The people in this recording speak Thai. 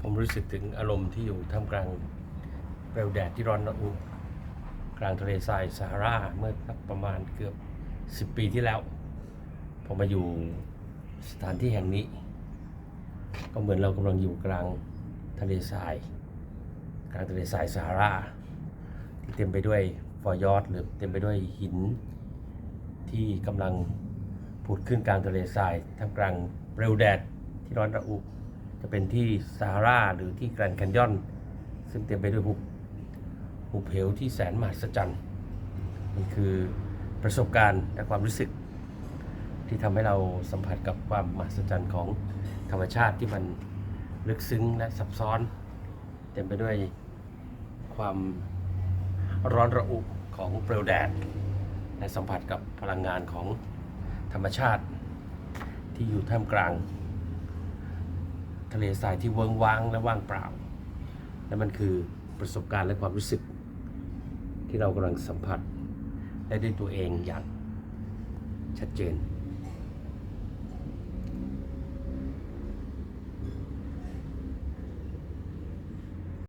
ผมรู้สึกถึงอารมณ์ที่อยู่ท่ามกลางเปลวแดดที่ร้อนระอุกลางทะเลทรายซาฮาราเมื่อสักประมาณเกือบ 10 ปีที่แล้ว ผมมาอยู่สถานที่แห่งนี้ ก็เหมือนเรากำลังอยู่กลางทะเลทราย กลางทะเลทรายซาฮาราที่เต็มไปด้วยฟอยอดหรือเต็มไปด้วยหิน ที่กำลังผุดขึ้นกลางทะเลทรายท่ามกลางเปลวแดดที่ร้อนระอุ จะเป็นที่ซาฮาราหรือที่แกรนด์แคนยอน ซึ่งเต็มไปด้วยหุบหุบเหวที่แสนมหัศจรรย์มันคือประสบการณ์และความรู้สึก ที่ทำให้เราสัมผัสกับความมหัศจรรย์ของธรรมชาติที่มันลึกซึ้งและซับซ้อน เต็มไปด้วยความร้อนระอุของเปลวแดดและสัมผัสกับพลังงานของธรรมชาติที่อยู่ท่ามกลาง ทะเลทรายที่เวิงว้างและว่างเปล่า และมันคือประสบการณ์และความรู้สึก ที่เรากำลังสัมผัส ได้ด้วยตัวเองอย่างชัดเจน